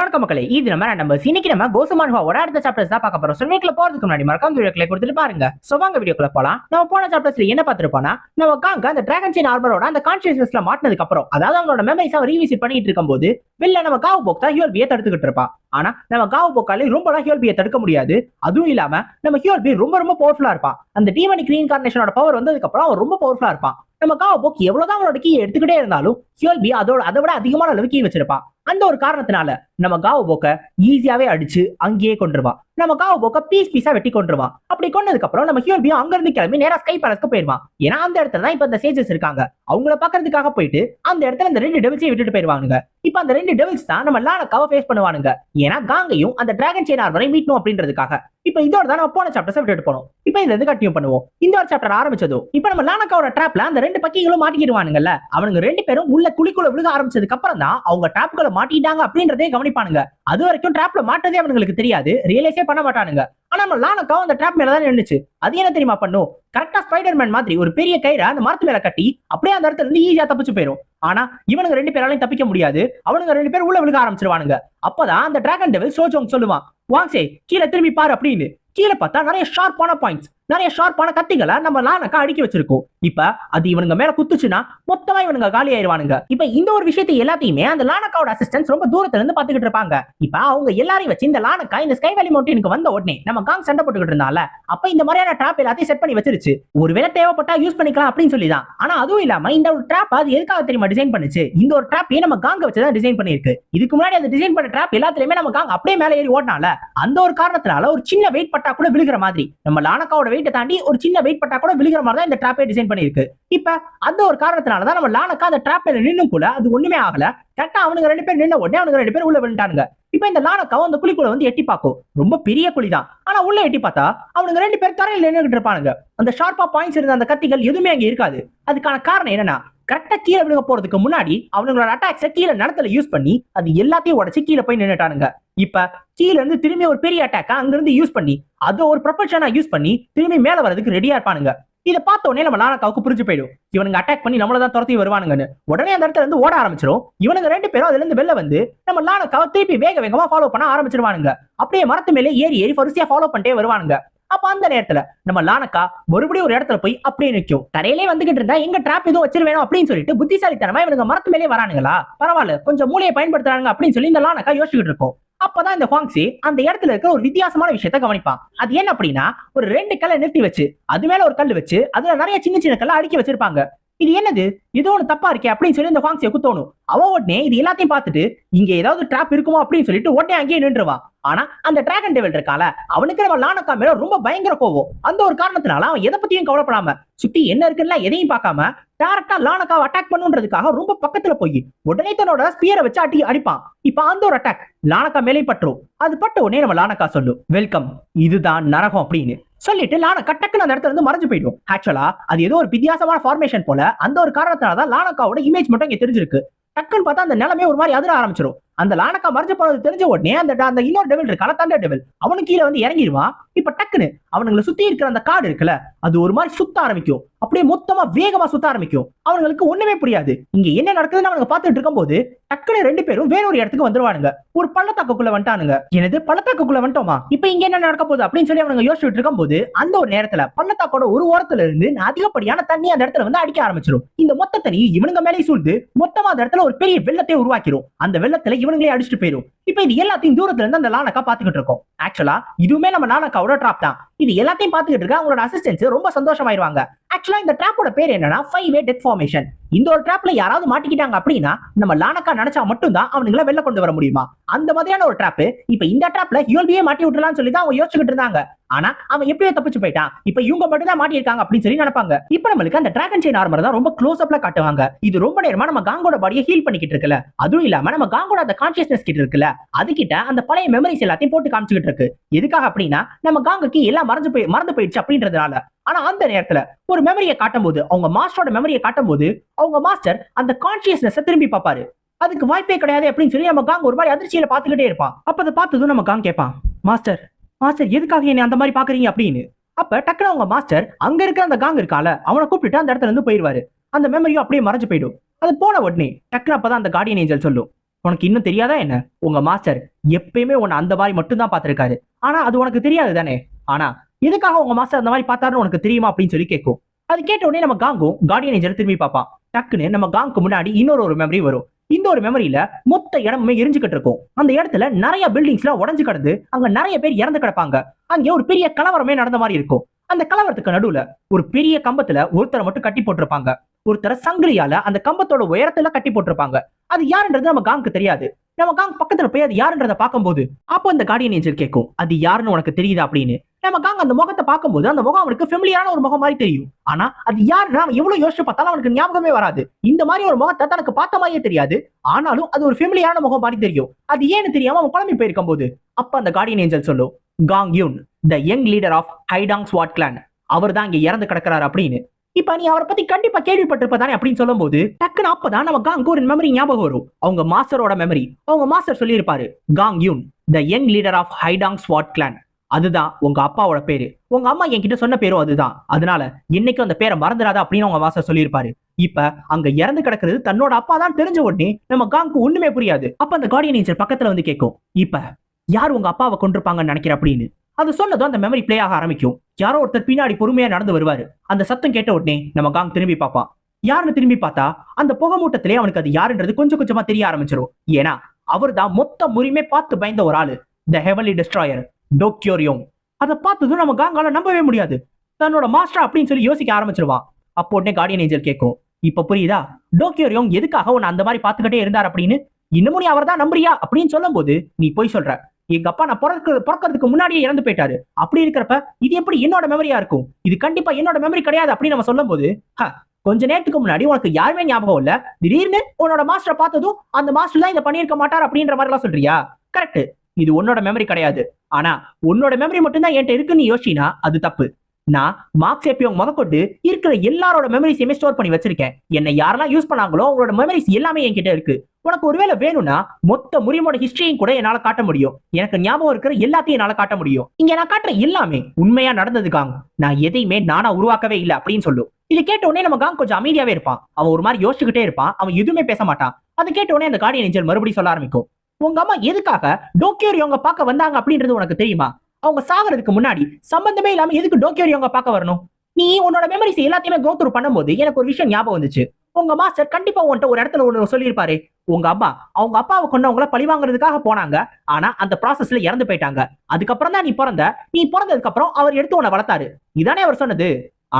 வணக்கம் மக்களே. இது நம்ம நம்ம இன்னைக்கு நம்ம கோசுமான்ஹாவோட அடுத்த சாப்டர்ஸ் தான் பார்க்க போறோம். வீக்ல போறதுக்கு முன்னாடி மறக்காம வீடியோக்களை கொடுத்துட்டு பாருங்க. சோ வாங்க வீடியோக்குள்ள போலாம். நம்ம போன சாப்டர்ஸ்ல என்ன பார்த்திருப்போம்னா நம்ம காங்க அந்த டிராகன் செயின் ஆர்மரோட அந்த கான்சியஸ்னஸ்ல மாட்டினதுக்கு அப்புறம் அதாவது அவங்களோட மெமரிஸ் ரீவிசிட் பண்ணிட்டு இருக்கும்போது வெளில நம்ம காவு போக் தான் ஹியோல் பியை தடுத்துக்கிட்டு இருப்பான். ஆனா நம்ம காவு போக்காலே ரொம்ப ஹியோல் பியை தடுக்க முடியாது. அதுவும் இல்லாம நம்ம ஹியோல் பி ரொம்ப ரொம்ப பவர்ஃபுல்லா இருப்பான். அந்த டிவனி கிரீன் கார்னேஷனோட பவர் வந்ததுக்கு அப்புறம் அவன் ரொம்ப பவர்ஃபுல்லா இருப்பான். நம்ம காவ போக் எவ்வளவுதான் அவனோட கீ எடுத்துக்கிட்டே இருந்தாலும் சியோல்பி அதோட அதை விட அதிகமான அளவு கீ வச்சிருப்பான். அந்த ஒரு காரணத்தினால நம்ம காவு போக்க ஈஸியாவே அடிச்சு அங்கேயே கொண்டுருவான் நம்ம காவு போக்க பீஸ் பீஸா வெட்டி கொண்டுருவான் அப்படி கொண்டதுக்கு அப்புறம் நம்ம ஹியோல்பி அங்க இருந்து கிளம்பி நேரா ஸ்கை பேலஸ்க்கு போயிருவான் ஏன்னா அந்த இடத்துல தான் இப்ப இந்த சேஜஸ் இருக்காங்க. அவங்கள பாக்குறதுக்காக போயிட்டு அந்த இடத்துல இந்த ரெண்டு டெபிள்ஸையும் விட்டுட்டு போயிருவாங்க இப்ப அந்த ரெண்டு டெவில்ஸ் தான் நம்ம லானக்காவை ஃபேஸ் பண்ணுவானுங்க. ஏன்னா காங்கையும் அந்த டிராகன் செயின் ஆர்மரை மீட்டணும் அப்படின்றதுக்காக. இப்ப இதோட தான் நம்ம போன சாப்டர்ஸ் விட்டுட்டு போனோம். இப்ப இந்த இது கண்டினியூ பண்ணுவோம்? இந்த ஒரு சாப்டர் ஆரம்பிச்சதும் இப்ப நம்ம லானக்காவோட டிராப்ல அந்த ரெண்டு பக்கிகளும் மாட்டிக்கிடுவானுங்கல்ல. அவனுங்க ரெண்டு பேரும் உள்ள குழிக்குள்ள விழுக ஆரம்பிச்சதுக்கு அப்புறம் தான் அவங்க டிராப்களை மாட்டிட்டாங்க அப்படின்றதே கவனிப்பானுங்க. அது வரைக்கும் டிராப்ல மாட்டதே அவனுங்களுக்கு தெரியாது. ரியலைஸே பண்ண மாட்டானுங்க. ஆனா நம்ம லானக்காவும் அந்த டிராப் மேல தான் நின்னுச்சு. அது என்ன தெரியுமா பண்ணும்? கரெக்டா ஸ்பைடர்மேன் மாதிரி ஒரு பெரிய கயிறை அந்த மரத்து மேல கட்டி அப்படியே அந்த இடத்துல இருந்து ஈஸியா தப்பிச்சு போயிடும் ஆனா இவனுங்க ரெண்டு பேராலையும் தப்பிக்க முடியாது. அவனுங்க ரெண்டு பேர் உள்ள விழுக ஆரம்பிச்சிருவானுங்க. அப்பதான் அந்த டிராகன் டெவில் சோஜோங் சொல்லுவான் வாங்சே கீழே திரும்பி பாரு அப்படின்னு. கீழே பார்த்தா நிறைய ஷார்ப்பான பாயிண்ட்ஸ் நிறைய ஷார்ப்பான கத்திகளை நம்ம லானக்கா அடுக்கி வச்சிருக்கோம். இப்ப அது இவனுங்க மேல குத்துச்சுன்னா மொத்தமா இவனுங்க காலி ஆயிடுவானுங்க. இப்ப இந்த ஒரு விஷயத்தை எல்லாத்தையுமே அந்த லானக்காவோட அசிஸ்டன்ஸ் ரொம்ப தூரத்துல இருந்து பாத்துக்கிட்டு இருப்பாங்க. இப்ப அவங்க எல்லாரையும் வச்சு இந்த லானக்கா இந்த ஸ்கை வேலி மவுண்டனுக்கு வந்த உடனே நம்ம காங் சண்டை போட்டுக்கிட்டு இருந்தால அப்ப இந்த மாதிரியான ட்ராப் எல்லாத்தையும் செட் பண்ணி வச்சிருச்சு. ஒருவேளை தேவைப்பட்டா யூஸ் பண்ணிக்கலாம் அப்படின்னு சொல்லி தான் ஆனா அதுவும் இல்லாம இந்த ஒரு ட்ராப் அது எதுக்காக தெரியுமா டிசைன் பண்ணுச்சு? இந்த ஒரு ட்ராப்பே நம்ம காங்க வச்சுதான் டிசைன் பண்ணிருக்கு இதுக்கு முன்னாடி அந்த டிசைன் பண்ண ட்ராப் எல்லாத்துலயுமே நம்ம காங் அப்படியே மேலே ஏறி ஓடினால அந்த ஒரு காரணத்தினால ஒரு சின்ன வெயிட் பட்டா கூட விழுகிற மாதிரி நம்ம லானக்காவோட வெயிட்டை தாண்டி ஒரு சின்ன வெயிட் பட்டா கூட விழுகிற மாதிரி தான் இந்த ட்ராப்பே டிசைன் பண்ணிருக்கு இப்ப அந்த ஒரு காரணத்தினால தான் நம்ம லானக்கா அந்த ட்ராப் நின்னும் கூட அது ஒண்ணுமே ஆகல. கரெக்டா அவனுங்க ரெண்டு பேர் நின்ன உடனே அவனுங்க ரெண்டு பேர் உள்ள விழுந்தானுங்க இப்ப இந்த லானக்காவும் அந்த குழிக்குள்ள வந்து எட்டி பார்க்கும். ரொம்ப பெரிய குழி தான் ஆனா உள்ள எட்டி பார்த்தா அவனுங்க ரெண்டு பேர் தரையில் நின்றுகிட்டு இருப்பானுங்க. அந்த ஷார்ப்பா பாயிண்ட்ஸ் இருந்த அந்த கத்திகள் எதுவுமே அங்க இருக்காது. அதுக்கான காரணம் என்னன்னா கரெக்டா கீழே விழுக போறதுக்கு முன்னாடி அவனுங்களோட அட்டாக்ஸை கீழே நடத்துல யூஸ் பண்ணி அது எல்லாத்தையும் உடச்சு கீழே போய் நின்னுட்டானுங்க. இப்ப கீழ இருந்து திரும்பி ஒரு பெரிய அட்டாக்கா அங்க இருந்து யூஸ் பண்ணி அதை ஒரு ப்ரொபல்ஷனா யூஸ் பண்ணி திரும்பி மேல வரதுக்கு ரெடியா இருப்பானுங்க. இதை பார்த்த உடனே நம்ம லானக்காவுக்கு புரிஞ்சு போயிடும். இவனுங்க அட்டாக் பண்ணி நம்மள தான் துரத்தி வருவானுங்கன்னு. உடனே அந்த இடத்துல இருந்து ஓட ஆரம்பிச்சிடும் இவனுங்க ரெண்டு பேரும் அதுல இருந்து வெளில வந்து நம்ம லானக்காவை திருப்பி வேக வேகமா ஃபாலோ பண்ண ஆரம்பிச்சிருவானுங்க. அப்படியே மரத்து மேலே ஏறி ஏறி வரிசையா ஃபாலோ பண்ணிட்டே வருவானுங்க. அப்ப அந்த நேரத்துல நம்ம லானக்கா மறுபடியும் ஒரு இடத்துல போய் அப்படியே நிற்கும் தரையிலே வந்துகிட்டு இருந்தா எங்க டிராப் எதுவும் வச்சிருவேணும் அப்படின்னு சொல்லிட்டு புத்திசாலித்தனமா இவனுங்க மரத்து மேலே வரானுங்களா? பரவாயில்ல கொஞ்சம் மூளையை பயன்படுத்துறாங்க அப்படின்னு சொல்லி இந்த லானக்கா யோசிச்சுட்டு இருக்கும். அப்பதான் இந்த ஃபாங்ஸி அந்த இடத்துல இருக்க ஒரு வித்தியாசமான விஷயத்த கவனிப்பான். அது என்ன அப்படின்னா ஒரு ரெண்டு கல்லை நிறுத்தி வச்சு அது மேல ஒரு கல் வச்சு அதுல நிறைய சின்ன சின்ன கல்லை அடுக்கி வச்சிருப்பாங்க. இது என்னது? ஏதோ ஒன்று தப்பா இருக்கே அப்படின்னு சொல்லி இந்த ஃபாங்ஸியை குத்தோணும். அவன் உடனே இது எல்லாத்தையும் பார்த்துட்டு இங்க ஏதாவது ட்ராப் இருக்குமா? அப்படின்னு சொல்லிட்டு உடனே அங்கேயே நின்றுவான் ஆனா அந்த டிராகன் டெவல் இருக்கால அவனுக்கு நம்ம லானக்கா மேல ரொம்ப பயங்கர கோவம். அந்த ஒரு காரணத்தினால அவன் எதை பத்தியும் கவலைப்படாம சுத்தி என்ன இருக்குன்னா எதையும் பார்க்காம டேரக்டா லானக்காவை அட்டாக் பண்ணுன்றதுக்காக ரொம்ப பக்கத்துல போய் உடனே தன்னோட ஸ்பியரை வச்சு அடி அடிப்பான். இப்ப அந்த ஒரு அட்டாக் லானக்கா மேலே பற்றும் அது பட்ட உடனே நம்ம லானக்கா சொல்லும் வெல்கம் இதுதான் நரகம் அப்படின்னு சொல்லிட்டு லானக்கா டக்குன்னு அந்த இடத்துல இருந்து மறைஞ்சு போயிடும். ஆக்சுவலா அது ஏதோ ஒரு வித்தியாசமான ஃபார்மேஷன் போல அந்த ஒரு காரணத்தினால தான் லானக்காவோட இமேஜ் மட்டும் இங்க தெரிஞ்சிருக்கு. டக்குன்னு பார்த்தா அந்த நிலமே ஒரு மாதிரி அதிர ஆரம்பிச்சிடும் அந்த லானக்கா மறைஞ்ச போனது தெரிஞ்ச உடனே அந்த அந்த இன்னொரு டெவில் இருக்கான தண்டர் டெவில் அவனு கீழே வந்து இறங்கிடுவான் இப்ப டக்குன்னு அவனுங்களை சுத்தி இருக்கிற அந்த காடு இருக்குல்ல அது ஒரு மாதிரி சுத்த ஆரம்பிக்கும். அப்படியே மொத்தமா வேகமா சுத்த ஆரம்பிக்கும். அவங்களுக்கு ஒண்ணுமே புரியாது. இங்க என்ன நடக்குதுன்னு அவங்க இருக்கும் இருக்கும்போது டக்குன்னு ரெண்டு பேரும் வேற ஒரு இடத்துக்கு வந்துருவானுங்க. ஒரு பள்ளத்தாக்குள்ள வந்துட்டானுங்க. எனது பள்ளத்தாக்குள்ள வந்துட்டோமா? இப்ப இங்க என்ன நடக்க போகுது அப்படின்னு சொல்லி அவங்க யோசிச்சுட்டு இருக்கும்போது அந்த ஒரு நேரத்துல பள்ளத்தாக்கோட ஒரு ஓரத்துல இருந்து அதிகப்படியான தண்ணி அந்த இடத்துல வந்து அடிக்க ஆரம்பிச்சிடும் இந்த மொத்த தண்ணி இவனுங்க மேலே சூழ்ந்து மொத்தமா அந்த இடத்துல ஒரு பெரிய வெள்ளத்தை உருவாக்கிடும் அந்த வெள்ளத்துல இவனுங்களே அடிச்சுட்டு போயிடும் இப்போ இது எல்லாத்தையும் தூரத்துல இருந்து அந்த லானக்கா பாத்துக்கிட்டு இருக்கோம். ஆக்சுவலா இதுவுமே நம்ம லானக்காவோட டிராப் தான். இது எல்லாத்தையும் பாத்துக்கிட்டு இருக்க அவங்களோட அசிஸ்டன்ஸ் ரொம்ப சந்தோஷமாயிருவாங்க. ஆக்சுவலா இந்த ட்ராப்போட பேர் என்னன்னா ஃபைவ் வே டெத் ஃபார்மேஷன் இந்த ஒரு ட்ராப்ல யாராவது மாட்டிக்கிட்டாங்க அப்படின்னா நம்ம லானக்கா நினைச்சா மட்டும்தான் அவனுங்கள வெளில கொண்டு வர முடியுமா? அந்த மாதிரியான ஒரு ட்ராப் இப்ப இந்த ட்ராப்ல யூல்பியே மாட்டி விட்டுலாம்னு சொல்லி தான் அவங்க யோசிச்சுக்கிட்டு இருந்தாங்க. ஆனா அவன் எப்படியோ தப்பிச்சு போயிட்டான். இப்ப இவங்க மட்டும் தான் மாட்டியிருக்காங்க அப்படின்னு சொல்லி நினைப்பாங்க. இப்ப நம்மளுக்கு அந்த டிராகன் செயின் ஆர்மர் தான் ரொம்ப க்ளோஸ் அப்ல காட்டுவாங்க. இது ரொம்ப நேரமா நம்ம காங்கோட பாடியை ஹீல் பண்ணிக்கிட்டு இருக்குல்ல. அதுவும் இல்லாம நம்ம காங்கோட அந்த கான்சியஸ்னஸ் கிட்ட இருக்குல்ல. அதுகிட்ட அந்த பழைய மெமரிஸ் எல்லாத்தையும் போட்டு காமிச்சுக்கிட்டு இருக்கு. எதுக்காக அப்படின்னா நம்ம காங்குக்கு எல்லாம் மறந்து போய் மறந்து போயிடுச்சு அப்படின்றதுனால. ஆனா அந்த நேரத்துல ஒரு மெமரியை காட்டும் போது அவங்க மாஸ்டரோட மெமரியை காட்டும் போது அவங்க மாஸ்டர் அந்த கான்சியஸ்னஸ் திரும்பி பார்ப்பாரு. அதுக்கு வாய்ப்பே கிடையாது அப்படின்னு சொல்லி நம்ம காங் ஒரு மாதிரி அதிர்ச்சியில பாத்துக்கிட்டே இருப்பான். அப்ப அதை பார்த்ததும் நம்ம காங் கேட்பான் மாஸ்டர் மாஸ்டர் எதுக்காக என்னை அந்த மாதிரி பாக்குறீங்க அப்படின்னு. அப்ப டக்குனு அவங்க மாஸ்டர் அங்க இருக்கிற அந்த காங் இருக்கால அவனை கூப்பிட்டுட்டு அந்த இடத்துல இருந்து போயிடுவாரு அந்த மெமரியும் அப்படியே மறைஞ்சு போயிடும். அது போன உடனே டக்குனு அப்பதான் அந்த கார்டியன் ஏஞ்சல் சொல்லும் உனக்கு இன்னும் தெரியாதா என்ன? உங்க மாஸ்டர் எப்பயுமே உன்னை அந்த மாதிரி மட்டும்தான் பார்த்துருக்காரு. ஆனா அது உனக்கு தெரியாது தானே? ஆனா எதுக்காக உங்க மாஸ்டர் அந்த மாதிரி பார்த்தாருன்னு உனக்கு தெரியுமா அப்படின்னு சொல்லி கேட்கும். அது கேட்ட உடனே நம்ம காங்கும் கார்டியன் ஏஞ்சல் திரும்பி பார்ப்பான். டக்குன்னு நம்ம காங்க்கு முன்னாடி இன்னொரு ஒரு மெமரி வரும். இந்த ஒரு மெமரியில மொத்த இடமுமே எரிஞ்சுக்கிட்டு இருக்கும். அந்த இடத்துல நிறைய பில்டிங்ஸ்ல உடஞ்சு கிடந்து அங்க நிறைய பேர் இறந்து கிடப்பாங்க. அங்கே ஒரு பெரிய கலவரமே நடந்த மாதிரி இருக்கும். அந்த கலவரத்துக்கு நடுவுல ஒரு பெரிய கம்பத்துல ஒருத்தரை மட்டும் கட்டி போட்டிருப்பாங்க. ஒருத்தரை சங்கிலியால அந்த கம்பத்தோட உயரத்துல கட்டி போட்டிருப்பாங்க. அது யாருன்றது நம்ம காங்க்கு தெரியாது. நம்ம காங் பக்கத்துல போய் அது யாருன்றத பார்க்கும்போது அப்போ அந்த கார்டியன் ஏஞ்சல் கேட்கும். அது யாருன்னு உனக்கு தெரியுதா அப்படின்னு. நம்ம அந்த முகத்தை பார்க்கும்போது அந்த முகம் அவனுக்கு ஃபெமிலியான ஒரு முகம் மாதிரி தெரியும். ஆனா அது யாருன்னா அவன் எவ்வளவு யோசிச்சு பார்த்தாலும் அவனுக்கு ஞாபகமே வராது. இந்த மாதிரி ஒரு முகத்தை தனக்கு பார்த்த மாதிரியே தெரியாது. ஆனாலும் அது ஒரு ஃபெமிலியான முகம் மாதிரி தெரியும். அது ஏன்னு தெரியாம அவன் குழம்பி போயிருக்கும் போது அப்ப அந்த கார்டியன் ஏஞ்சல் சொல்லும் Kang Yoon the young leader of Haidong swat clan அவர் தான் இங்க இறந்து கிடக்கிறார் அப்படின்னு. இப்ப நீ அவரை பத்தி கண்டிப்பா கேள்விப்பட்டிருப்பதானே அப்படின்னு சொல்லும்போது டக்குன்னு அப்பதான் நம்ம காங் ஒரு மெமரி ஞாபகம் வரும். அவங்க மாஸ்டரோட மெமரி அவங்க மாஸ்டர் சொல்லியிருப்பாரு Kang Yoon the young leader of Haidong swat clan அதுதான் உங்க அப்பாவோட பேரு. உங்க அம்மா என்கிட்ட சொன்ன பேரும் அதுதான். அதனால என்னைக்கும் அந்த பேரை மறந்துடாத அப்படின்னு உங்க மாஸ்டர் சொல்லியிருப்பாரு. இப்ப அங்க இறந்து கிடக்குறது தன்னோட அப்பா தான் தெரிஞ்ச உடனே நம்ம காங்க்கு ஒண்ணுமே புரியாது. அப்ப அந்த கார்டியன் ஏஞ்சல் பக்கத்துல வந்து கேட்கும். இப்ப யார் உங்க அப்பாவை கொண்டிருப்பாங்கன்னு நினைக்கிற அப்படின்னு. அது சொன்னதும் அந்த மெமரி பிளே ஆக ஆரம்பிக்கும். யாரோ ஒருத்தர் பின்னாடி பொறுமையா நடந்து வருவாரு. அந்த சத்தம் கேட்ட உடனே நம்ம காங் திரும்பி பார்ப்பான் யாருன்னு திரும்பி பார்த்தா அந்த புகை மூட்டத்திலே அவனுக்கு அது யாருன்றது கொஞ்சம் கொஞ்சமா தெரிய ஆரம்பிச்சிடும் ஏன்னா அவர் தான் மொத்த முறியுமே பார்த்து பயந்த ஒரு ஆளு. த ஹெவன்லி டிஸ்ட்ராயர் டோக்கியோரியோங் அதை பார்த்ததும் நம்ம காங்கால நம்பவே முடியாது. தன்னோட மாஸ்டர் அப்படின்னு சொல்லி யோசிக்க ஆரம்பிச்சிருவான். அப்போ உடனே கார்டியன் ஏஞ்சல் கேட்கும் இப்ப புரியுதா? டோக்கியோரியோங் எதுக்காக உன்னை அந்த மாதிரி பார்த்துக்கிட்டே இருந்தார் அப்படின்னு? இன்னமும் நீ அவர் தான் நம்புறியா? அப்படின்னு சொல்லும்போது நீ போய் சொல்ற. எங்க அப்பா நான் பிறக்க பிறக்கிறதுக்கு முன்னாடியே இறந்து போயிட்டாரு. அப்படி இருக்கிறப்ப இது எப்படி என்னோட மெமரியா இருக்கும்? இது கண்டிப்பா என்னோட மெமரி கிடையாது அப்படின்னு நம்ம சொல்லும்போது "ஹ, கொஞ்ச நேரத்துக்கு முன்னாடி உனக்கு யாருமே ஞாபகம் இல்ல? திடீர்னு உன்னோட மாஸ்டரை பார்த்ததும் அந்த மாஸ்டர் தான் இதை பண்ணியிருக்க மாட்டார் அப்படின்ற மாதிரி எல்லாம் சொல்றியா? கரெக்ட் இது உன்னோட மெமரி கிடையாது. ஆனா உன்னோட மெமரி மட்டும்தான் என்கிட்ட இருக்குன்னு யோசினா அது தப்பு. நான் மார்க்ஸ் ஏப்பியோங் முதற்கொண்டு இருக்கிற எல்லாரோட மெமரிஸையுமே ஸ்டோர் பண்ணி வச்சிருக்கேன். என்னை யாரெல்லாம் யூஸ் பண்ணாங்களோ அவங்களோட மெமரிஸ் எல்லாமே என்கிட்ட இருக்கு. உனக்கு ஒருவேளை வேணும்னா மொத்த முறியமோட ஹிஸ்டரியும் கூட என்னால காட்ட முடியும். எனக்கு ஞாபகம் இருக்கிற எல்லாத்தையும் என்னால காட்ட முடியும். இங்க நான் காட்டுற எல்லாமே உண்மையா நடந்ததுக்காங்க நான் எதையுமே நானா உருவாக்கவே இல்லை அப்படின்னு சொல்லும் இது கேட்ட உடனே நம்ம காங் கொஞ்சம் அமைதியாவே இருப்பான். அவன் ஒரு மாதிரி யோசிச்சுக்கிட்டே இருப்பான். அவன் எதுவுமே பேச மாட்டான். அது கேட்ட உடனே அந்த கார்டியன் ஏஞ்சல் மறுபடியும் சொல்ல ஆரம்பிக்கும். உங்க அம்மா எதுக்காக டோக்கியோரியவங்க பார்க்க வந்தாங்க அப்படின்றது உனக்கு தெரியுமா? அவங்க சாகிறதுக்கு முன்னாடி சம்பந்தமே இல்லாம எதுக்கு டோக்கியோரியவங்க பார்க்க வரணும்? நீ உன்னோட மெமரிஸ் எல்லாத்தையுமே கோத்ரூ பண்ணும்போது எனக்கு ஒரு விஷயம் ஞாபகம் வந்துச்சு. உங்க மாஸ்டர் கண்டிப்பா உன்கிட்ட ஒரு இடத்துல ஒன்று சொல்லியிருப்பாரு. உங்க அம்மா அவங்க அப்பாவை கொண்டவங்கள பழி வாங்குறதுக்காக போனாங்க. ஆனா அந்த ப்ராசஸ்ல இறந்து போயிட்டாங்க. அதுக்கப்புறம் தான் நீ பிறந்த. நீ பிறந்ததுக்கு அப்புறம் அவர் எடுத்து உன்னை வளர்த்தாரு. இதானே அவர் சொன்னது.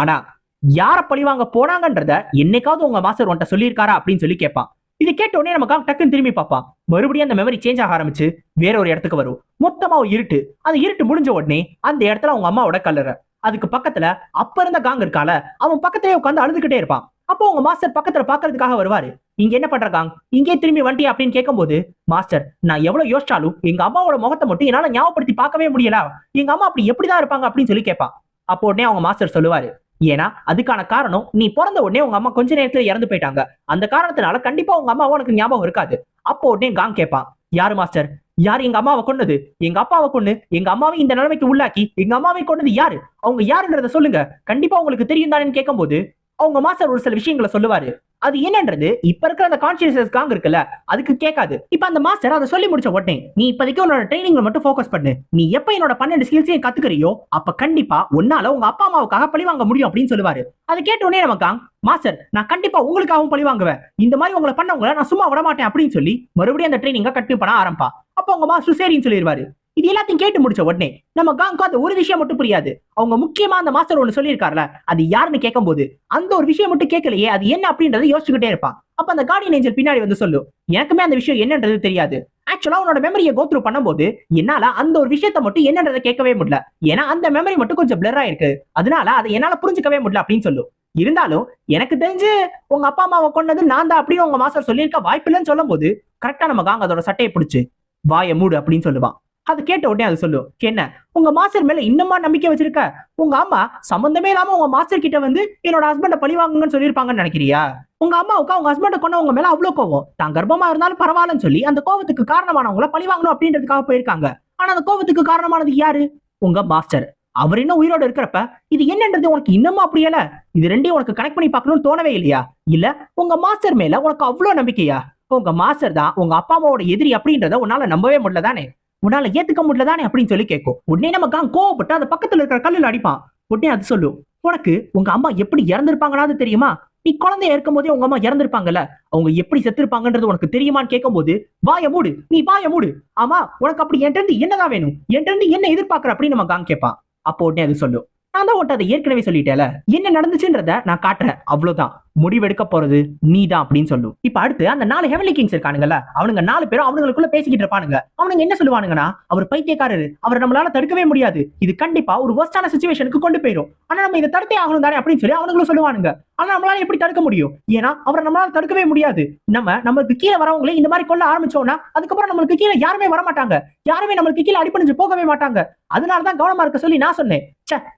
ஆனா யார பழி வாங்க போனாங்கன்றத என்னைக்காவது உங்க மாஸ்டர் உன்கிட்ட சொல்லியிருக்காரா அப்படின்னு சொல்லி கேட்பான். இதை கேட்ட உடனே நம்ம காக் டக்குன்னு திரும்பி பார்ப்பான். மறுபடியும் அந்த மெமரி சேஞ்ச் ஆக ஆரம்பிச்சு வேற ஒரு இடத்துக்கு வரும். மொத்தமா ஒரு இருட்டு. அந்த இருட்டு முடிஞ்ச உடனே அந்த இடத்துல அவங்க அம்மாவோட கல்லறை. அதுக்கு பக்கத்துல அப்ப இருந்த காங்க இருக்கால அவன் பக்கத்திலே உட்காந்து அழுதுகிட்டே இருப்பான். அப்போ உங்க மாஸ்டர் பக்கத்துல பாக்குறதுக்காக வருவாரு. இங்க என்ன பண்ற காங் இங்கே திரும்பி வண்டியா அப்படின்னு கேட்கும்போது மாஸ்டர் நான் எவ்வளவு யோசிச்சாலும் எங்க அம்மாவோட முகத்தை மட்டும் என்னால ஞாபகப்படுத்தி பார்க்கவே முடியல. எங்க அம்மா அப்படி எப்படிதான் இருப்பாங்க? அப்படின்னு சொல்லி கேட்பான். அப்போ உடனே அவங்க மாஸ்டர் சொல்லுவாரு ஏன்னா அதுக்கான காரணம் நீ பிறந்த உடனே உங்க அம்மா கொஞ்ச நேரத்துல இறந்து போயிட்டாங்க. அந்த காரணத்தினால கண்டிப்பா உங்க அம்மா உனக்கு ஞாபகம் இருக்காது. அப்போ உடனே காங் கேட்பான் யாரு மாஸ்டர் யார் எங்க அம்மாவை கொண்டது எங்க அப்பாவை கொண்டு எங்க அம்மாவை இந்த நிலைமைக்கு உள்ளாக்கி எங்க அம்மாவை கொண்டது யாரு? அவங்க யாருன்றத சொல்லுங்க. கண்டிப்பா உங்களுக்கு தெரியும் தானேன்னு கேட்கும்போது அவங்க மாஸ்டர் ஒரு சில விஷயங்களை சொல்லுவாரு. அது என்னன்றது இப்ப இருக்கிற அந்த கான்சியஸ் காங்க இருக்குல்ல அதுக்கு கேட்காது. இப்ப அந்த மாஸ்டர் அதை சொல்லி முடிச்ச உடனே நீ இப்போதைக்கு உன்னோட ட்ரைனிங்ல மட்டும் ஃபோக்கஸ் பண்ணு. நீ எப்ப என்னோட பன்னெண்டு ஸ்கில்ஸையும் கத்துக்கிறியோ அப்ப கண்டிப்பா உன்னால உங்க அப்பா அம்மாவுக்காக பழி வாங்க முடியும் அப்படின்னு சொல்லுவாரு. அதை கேட்ட உடனே நம்ம காங் மாஸ்டர் நான் கண்டிப்பா உங்களுக்காகவும் பழி வாங்குவேன். இந்த மாதிரி உங்களை பண்ணவங்கள நான் சும்மா விட மாட்டேன் அப்படின்னு சொல்லி மறுபடியும் அந்த ட்ரைனிங்க கண்டினியூ பண்ண ஆரம்பா அப்போ உங்க மாஸ்டர் சரின்னு சொல்லிடுவாரு இது எல்லாத்தையும் கேட்டு முடிச்ச உடனே நம்ம காங்கு அந்த ஒரு விஷயம் மட்டும் புரியாது. அவங்க முக்கியமா அந்த மாஸ்டர் ஒன்று சொல்லியிருக்காருல அது யாருன்னு கேட்கும்போது அந்த ஒரு விஷயம் மட்டும் கேட்கலையே அது என்ன அப்படின்றத யோசிச்சுக்கிட்டே இருப்பான். அப்ப அந்த கார்டியன் ஏஞ்சல் பின்னாடி வந்து சொல்லும் எனக்குமே அந்த விஷயம் என்னன்றது தெரியாது. ஆக்சுவலா உன்னோட மெமரியை கோத்ரூ பண்ணும்போது என்னால அந்த ஒரு விஷயத்த மட்டும் என்னன்றதை கேட்கவே முடியல. ஏன்னா அந்த மெமரி மட்டும் கொஞ்சம் பிளர் ஆயிருக்கு. அதனால அதை என்னால புரிஞ்சுக்கவே முடியல அப்படின்னு சொல்லும் இருந்தாலும் எனக்கு தெரிஞ்சு உங்க அப்பா அம்மாவை கொண்டது நான் தான் அப்படின்னு உங்க மாஸ்டர் சொல்லியிருக்க வாய்ப்பில்லைன்னு சொல்லும் போது கரெக்டா நம்ம காங்க அதோட சட்டையை பிடிச்சு வாய மூடு அப்படின்னு சொல்லுவான். அது கேட்ட உடனே அது சொல்லும் என்ன உங்க மாஸ்டர் மேல இன்னுமா நம்பிக்கை வச்சிருக்க? உங்க அம்மா சம்பந்தமே இல்லாம உங்க மாஸ்டர் கிட்ட வந்து என்னோட ஹஸ்பண்ட பழி வாங்குங்கன்னு சொல்லியிருப்பாங்கன்னு நினைக்கிறியா? உங்க அம்மாவுக்கு அவங்க ஹஸ்பண்ட கொண்ட உங்க மேல அவ்வளவு கோவம். தான் கர்ப்பமா இருந்தாலும் பரவாயில்லன்னு சொல்லி அந்த கோவத்துக்கு காரணமானவங்கள பழி வாங்கணும் அப்படின்றதுக்காக போயிருக்காங்க. ஆனா அந்த கோவத்துக்கு காரணமானது யாரு? உங்க மாஸ்டர் அவர் இன்னும் உயிரோட இருக்கிறப்ப இது என்னன்றது உனக்கு இன்னமும் அப்படியல இது ரெண்டையும் உனக்கு கனெக்ட் பண்ணி பார்க்கணும்னு தோணவே இல்லையா? இல்ல உங்க மாஸ்டர் மேல உனக்கு அவ்வளவு நம்பிக்கையா? உங்க மாஸ்டர் தான் உங்க அப்பா அம்மாவோட எதிரி அப்படின்றத உன்னால நம்பவே முடியல தானே உன்னால ஏத்துக்க முடியல தானே அப்படின்னு சொல்லி கேட்கும் உடனே நம்ம காங் கோவப்பட்டு அந்த பக்கத்துல இருக்கிற கல்லுல அடிப்பான். உடனே அது சொல்லும். உனக்கு உங்க அம்மா எப்படி இறந்திருப்பாங்களான்னு தெரியுமா? நீ குழந்தைய இருக்கும் போதே உங்க அம்மா இறந்திருப்பாங்கல்ல? அவங்க எப்படி செத்துருப்பாங்கன்றது உனக்கு தெரியுமான்னு கேட்கும் போது வாய மூடு. நீ வாய மூடு. ஆமா உனக்கு அப்படி என்கிட்ட என்னதான் வேணும்? என்கிட்ட இருந்து என்ன எதிர்பார்க்கற? அப்படின்னு நம்ம காங் கேட்பான் அப்போ உடனே அது சொல்லும். நான் தான் உன்ட்ட அதை ஏற்கனவே சொல்லிட்டேல. என்ன நடந்துச்சுன்றத நான் காட்டுறேன். அவ்வளவுதான். முடிவெடுக்க போறது நீ தான் அப்படின்னு சொல்லும். இப்ப அடுத்து அந்த நாலு ஹெவன்லி கிங்ஸ் இருக்கானுங்கல்ல அவனுங்க நாலு பேரும் அவனுங்களுக்குள்ள பேசிக்கிட்டு இருப்பானுங்க. அவனுங்க என்ன சொல்லுவானுங்கன்னா அவர் பைத்தியக்காரரு. அவர் நம்மளால தடுக்கவே முடியாது. இது கண்டிப்பா ஒரு வர்ஸ்டான சுச்சுவேஷனுக்கு கொண்டு போயிடும் ஆனா நம்ம இதை தடுத்தே ஆகணும் தானே அப்படின்னு சொல்லி அவனுங்களும் சொல்லுவானுங்க. ஆனா நம்மளால எப்படி தடுக்க முடியும்? ஏன்னா அவரை நம்மளால தடுக்கவே முடியாது. நம்ம நம்மளுக்கு கீழே வரவங்களே இந்த மாதிரி கொல்ல ஆரம்பிச்சோம்னா அதுக்கப்புறம் நம்மளுக்கு கீழே யாருமே வர மாட்டாங்க யாருமே நம்மளுக்கு கீழே அடிப்பணிஞ்சு போகவே மாட்டாங்க. அதனாலதான் கவனமா இருக்க சொல்லி நான் சொன்னேன்.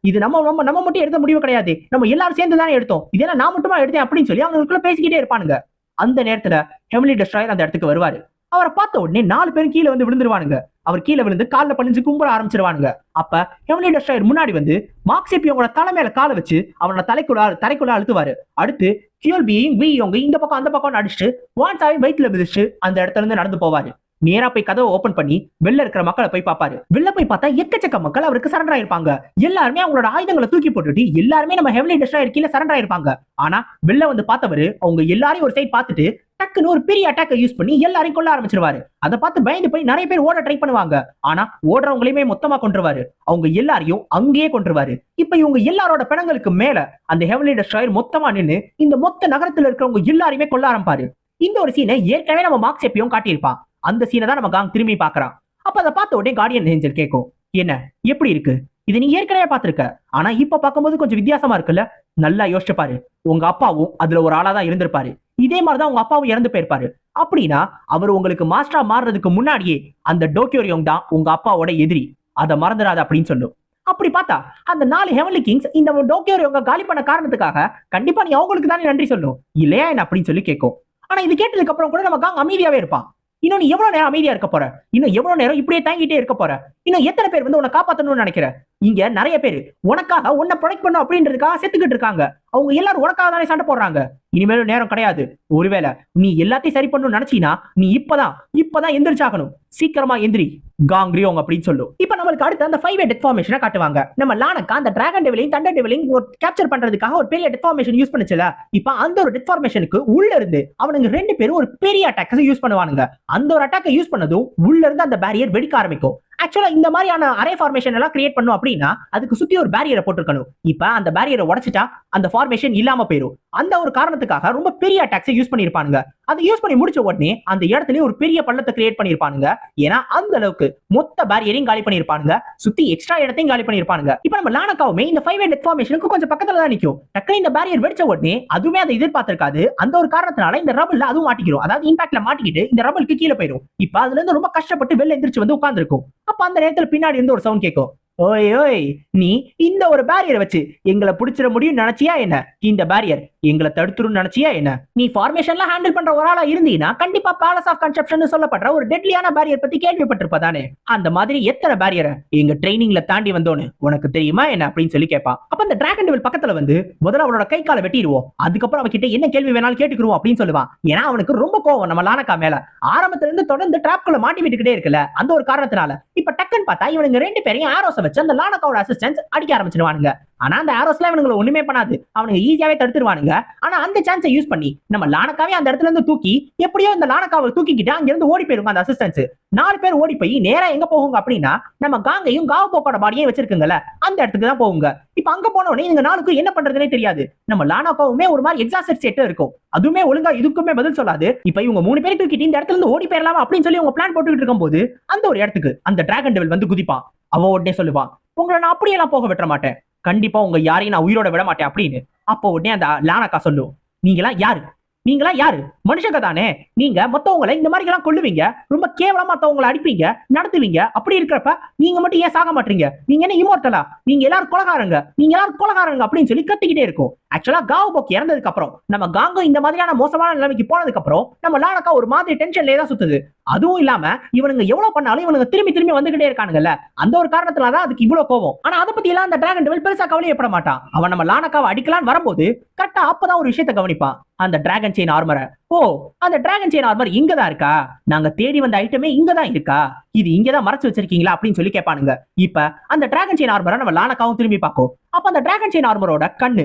இது நம்ம நம்ம நம்ம மட்டும் எடுத்த முடிவு கிடையாது. நம்ம எல்லாரும் சேர்ந்து தானே எடுத்தோம். இதெல்லாம் நான் மட்டுமா எடுத்தேன் அப்படின்னு சொல்லி அவங்களுக்குள்ள பேசிக்கிட்டே இருப்பானுங்க. அந்த நேரத்துல ஹெமிலி டெஸ்ட்ராயர் அந்த இடத்துக்கு வருவாரு. அவரை பார்த்த உடனே நாலு பேரும் கீழே வந்து விழுந்துருவானுங்க. அவர் கீழே விழுந்து காலில் பணிஞ்சு கும்பிட ஆரம்பிச்சிருவானுங்க. அப்ப ஹெமிலி டெஸ்ட்ராயர் முன்னாடி வந்து மார்க்சிபியோட தலை மேல காலை வச்சு அவனோட தலைக்குள்ள தரைக்குள்ள அழுத்துவாரு. அடுத்து ஃபியூல் பீயிங் வி இந்த பக்கம் அந்த பக்கம் அடிச்சுட்டு வான்சாவி வயிற்றுல மிதிச்சு அந்த இடத்துல இருந்து நடந்து போவாரு. நேரா போய் கதவை ஓபன் பண்ணி வெளில இருக்கிற மக்களை போய் பார்ப்பாரு. வெளில போய் பார்த்தா எக்கச்சக்க மக்கள் அவருக்கு சரண்டர் ஆயிருப்பாங்க. எல்லாருமே அவங்களோட ஆயுதங்களை தூக்கி போட்டுட்டு எல்லாருமே நம்ம ஹெவலி டெஸ்ட்ராயர் கீழே சரண்டர் ஆயிருப்பாங்க. ஆனா வெளில வந்து பார்த்தவரு அவங்க எல்லாரையும் ஒரு சைட் பார்த்துட்டு டக்குன்னு ஒரு பெரிய அட்டாக்கை யூஸ் பண்ணி எல்லாரையும் கொள்ள ஆரம்பிச்சிருவாரு. அதை பார்த்து பயந்து போய் நிறைய பேர் ஓட ட்ரை பண்ணுவாங்க. ஆனா ஓடுறவங்களையுமே மொத்தமா கொண்டுருவாரு அவங்க எல்லாரையும் அங்கேயே கொண்டுருவாரு இப்ப இவங்க எல்லாரோட பிணங்களுக்கு மேல அந்த ஹெவலி டெஸ்ட்ராயர் மொத்தமா நின்னு இந்த மொத்த நகரத்துல இருக்கிறவங்க எல்லாரையுமே கொள்ள ஆரம்பிப்பாரு. இந்த ஒரு சீனை ஏற்கனவே நம்ம மார்க்ஸ் எப்பயும் காட்டியிருப்பான். அந்த சீனை தான் நம்ம காங் திரும்பி பார்க்கறான். அப்ப அதை பார்த்த உடனே கார்டியன் ஏஞ்சல் கேட்கும் என்ன எப்படி இருக்கு? இது நீ ஏற்கனவே பார்த்திருக்க. ஆனா இப்ப பார்க்கும்போது கொஞ்சம் வித்தியாசமா இருக்குல்ல? நல்லா யோசிச்சு பாரு. உங்க அப்பாவும் அதுல ஒரு ஆளா தான் இருந்திருப்பாரு. இதே மாதிரிதான் உங்க அப்பாவும் இறந்து போயிருப்பாரு. அப்படின்னா அவர் உங்களுக்கு மாஸ்டரா மாறுறதுக்கு முன்னாடியே அந்த டோக்கியோரியோங் தான் உங்க அப்பாவோட எதிரி. அதை மறந்துடாத அப்படின்னு சொல்லும். அப்படி பார்த்தா அந்த நாலு ஹெவன்லி கிங்ஸ் இந்த டோக்கியோரியோங்க காலி பண்ண காரணத்துக்காக கண்டிப்பா நீ அவங்களுக்கு தானே நன்றி சொல்லும் இல்லையா என்ன? அப்படின்னு சொல்லி கேட்கும் ஆனா இது கேட்டதுக்கு அப்புறம் கூட நம்ம காங் அமைதியாவே இருப்பான். இன்னும் நீ எவ்வளவு நேரம் அமைதியா இருக்க போற? இன்னும் எவ்வளவு நேரம் இப்படியே தாங்கிட்டே இருக்க போற? இன்னும் எத்தனை பேர் வந்து உன்னை காப்பாத்தணும்னு நினைக்கிற? இங்க நிறைய பேர் உனக்காக உன்னை ப்ரொடெக்ட் பண்ணும் அப்படின்றதுக்காக செத்துக்கிட்டு இருக்காங்க. அவங்க எல்லாரும் உனக்காக தானே சண்டை போடுறாங்க. இனிமேலும் நேரம் கிடையாது. ஒருவேளை நீ எல்லாத்தையும் சரி பண்ணணும்னு நினைச்சீங்கன்னா நீ இப்பதான் இப்பதான் எந்திரிச்சாகணும். சீக்கிரமா எந்திரி. காங்க்ரியோங் அப்படின்னு சொல்லும். இப்ப நம்மளுக்கு அடுத்து அந்த ஃபைவ் டெத் ஃபார்மேஷனை காட்டுவாங்க. நம்ம லானக்கா அந்த டிராகன் டெவிலையும் தண்டர் டெவிலையும் கேப்சர் பண்றதுக்காக ஒரு பெரிய டெத் ஃபார்மேஷன் யூஸ் பண்ணுச்சுல? இப்ப அந்த ஒரு டெத் ஃபார்மேஷனுக்கு உள்ள இருந்து அவனுங்க ரெண்டு பேரும் ஒரு பெரிய அட்டாக்கை யூஸ் பண்ணுவானுங்க. அந்த ஒரு அட்டாக்கை யூஸ் பண்ணதும் உள்ள இருந்து அந்த பேரியர் வெடிக்க ஆரம்பிக்கும். ஆக்சுவலா இந்த மாதிரியான அரே ஃபார்மேஷன் எல்லாம் கிரியேட் பண்ணும் அப்படின்னா அதுக்கு சுத்தி ஒரு பேரியரை போட்டுருக்கணும். இப்ப அந்த பேரியரை உடைச்சிட்டா அந்த ஃபார்மேஷன் இல்லாம போயிடும் அந்த ஒரு காரணத்துக்காக ரொம்ப பெரிய அட்டாக்ஸை யூஸ் பண்ணிருப்பானுங்க அதை யூஸ் பண்ணி முடிச்ச உடனே அந்த இடத்துலயே ஒரு பெரிய பள்ளத்தை கிரியேட் பண்ணிருப்பானுங்க ஏன்னா அந்த அளவுக்கு மொத்த பேரியரையும் காலி பண்ணிருப்பானுங்க சுத்தி எக்ஸ்ட்ரா இடத்தையும் காலி பண்ணிருப்பானுங்க இப்ப நம்ம லானக்காவுமே இந்த ஃபைவ் ஹண்ட்ரட் ஃபார்மேஷனுக்கு கொஞ்சம் பக்கத்துல தான் நிக்கும். டக்குனு இந்த பேரியர் வெடிச்ச உடனே அதுவுமே அதை எதிர்பார்த்திருக்காது. அந்த ஒரு காரணத்தினால இந்த ரபுல்ல அதுவும் மாட்டிக்கிறோம். அதாவது இம்பாக்ட்ல மாட்டிக்கிட்டு இந்த ரபுலுக்கு கீழே போயிடும் இப்ப அதுல இருந்து ரொம்ப கஷ்டப்பட்டு வெளில எந்திரிச்சு வந்து உட்கார்ந்துருக்கும். அப்ப அந்த நேரத்துல பின்னாடி இருந்து ஒரு சவுண்ட் கேட்கும். ஓய் ஓய் நீ இந்த ஒரு பேரியரை வச்சு எங்களை பிடிச்சிட முடியும் நினைச்சியா என்ன? இந்த பேரியர் எங்களை தடுத்துரும் நினைச்சியா என்ன? நீ ஃபார்மேஷன்ல ஹேண்டில் பண்ற ஒரு ஆளா இருந்தீங்கன்னா கண்டிப்பா பேலஸ் ஆஃப் கன்செப்ஷன் சொல்லப்படுற ஒரு டெட்லியான பேரியர் பத்தி கேள்விப்பட்டிருப்பதானே? அந்த மாதிரி எத்தனை பேரியரை எங்க ட்ரைனிங்ல தாண்டி வந்தோன்னு உனக்கு தெரியுமா என்ன அப்படின்னு சொல்லி கேட்பான் அப்ப அந்த டிராகன் டெவில் பக்கத்துல வந்து முதல்ல அவனோட கை காலை வெட்டிடுவோம். அதுக்கப்புறம் அவகிட்ட என்ன கேள்வி வேணாலும் கேட்டுக்கிறோம் அப்படின்னு சொல்லுவான் ஏன்னா அவனுக்கு ரொம்ப கோவம் நம்ம லானக்கா மேல. ஆரம்பத்துல இருந்து தொடர்ந்து டிராப்குள்ள மாட்டி விட்டுக்கிட்டே இருக்குல்ல அந்த ஒரு காரணத்தினால. இப்ப டக்குன்னு பார்த்தா இவனுங்க ரெண்டு பேரையும் ஆரோஸை வச்சு அந்த லானக்காவோட அசிஸ்டன்ஸ் அடிக்க ஆரம்பிச்சிருவானுங்க. ஆனா அந்த ஆரோஸ்ல இவனுங்களை ஒண்ணுமே பண்ணாது. அவனுங்க ஈஸியாவே தடுத்துருவானுங்க. ஆனா அந்த சான்ஸை யூஸ் பண்ணி நம்ம லானக்காவே அந்த இடத்துல இருந்து தூக்கி எப்படியோ இந்த லானக்காவை தூக்கிக்கிட்டு அங்க இருந்து ஓடி போயிருங்க அந்த அசிஸ்டன்ஸ் நாலு பேர் ஓடி போய் நேரா எங்க போகுங்க அப்படின்னா நம்ம காங்கையும் காவ போக்கோட பாடியும் வச்சிருக்குங்கல்ல அந்த இடத்துக்கு தான் போகுங்க. இப்ப அங்க போன உடனே இந்த நாளுக்கு என்ன பண்றதுனே தெரியாது. நம்ம லானாக்காவுமே ஒரு மாதிரி எக்ஸாஸ்ட் செட் இருக்கும். அதுவுமே ஒழுங்கா இதுக்குமே பதில் சொல்லாது. இப்ப இவங்க மூணு பேர் தூக்கிட்டு இந்த இடத்துல இருந்து ஓடி போயிடலாம் அப்படின்னு சொல்லி உங்க பிளான் போட்டுக்கிட்டு இருக்கும் போது அந்த ஒரு இடத்துக்கு அந்த டிராகன் டெவல் வந்து குதிப்பான். அவன் உடனே சொல்லுவான் உங்களை நான் அப்படியெல்லாம் போக விட்டுற மாட்டேன். கண்டிப்பா உங்க யாரையும் நான் உயிரோட விட மாட்டேன் அப்படின்னு. அப்போ உடனே அந்த லானக்கா சொல்லும் நீங்களாம் யாரு? நீங்களா யாரு? மனுஷங்க தானே நீங்க மத்தவங்களை இந்த மாதிரி எல்லாம் கொள்ளுவீங்க ரொம்ப கேவலமா மத்தவங்களை அடிப்பீங்க நடத்துவீங்க. அப்படி இருக்கிறப்ப நீங்க மட்டும் ஏன் சாக மாட்டீங்க? நீங்க என்ன இமோட்டலா நீங்க எல்லாரும் கொலகாரங்க. நீங்க எல்லாரும் கொலகாரங்க அப்படின்னு சொல்லி கத்திக்கிட்டே இருக்கும். ஆக்சுவலா காவ் இறந்ததுக்கு அப்புறம் நம்ம காங்கோ இந்த மாதிரியான மோசமான நிலைமைக்கு போனதுக்கு அப்புறம் நம்ம லானக்கா ஒரு மாதிரி டென்ஷன்லயே தான் சுத்துது. அதுவும் இல்லாம இவனுங்க எவ்வளவு பண்ணாலும் இவனுங்க திரும்பி திரும்பி வந்துகிட்டே இருக்கானுங்கல்ல. அந்த ஒரு காரணத்துல தான் அதுக்கு இவ்வளவு கோவம் ஆனா அதை பத்தி எல்லாம் அந்த டிராகன் டெவில் பெருசா கவலையப்பட மாட்டான். அவன் நம்ம லானக்காவை அடிக்கலான்னு வரும்போது கரெக்டா அப்பதான் ஒரு விஷயத்த கவனிப்பான். அந்த டிராகன் செயின் ஆர்மரை ஓ ஓ அந்த டிராகன் செயின் ஆர்மர் இங்க தான் இருக்கா? நாங்க தேடி வந்த ஐட்டமே இங்க தான் இருக்கா? இது இங்க தான் மறைச்சு வச்சிருக்கீங்களா? அப்படின்னு சொல்லி கேட்பானுங்க. இப்ப அந்த டிராகன் செயின் ஆர்மரை நம்ம லானக்காவும் திரும்பி பார்க்கும். அப்ப அந்த டிராகன் செயின் ஆர்மரோட கண்ணு